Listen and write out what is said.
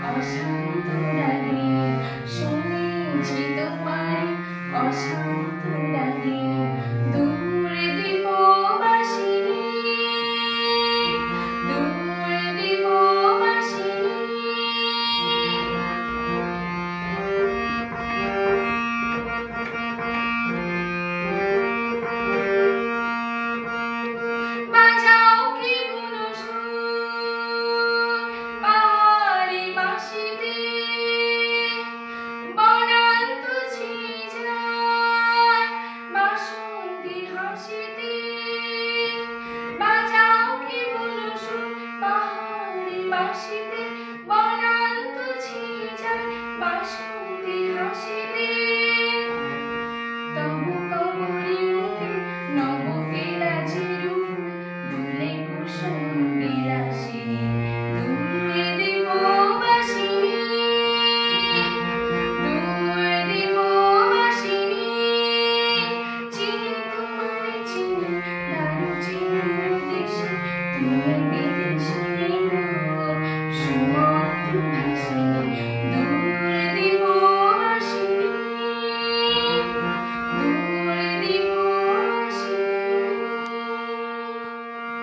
好想等待你说。হাসিতে, বনান্ত ছিঁড়ে যায় বাসন্তী হাসিতে তবু কবরে মুখে নব ফেরাছে রূপ, ধুলে কুসুম বিলাসী Thank you.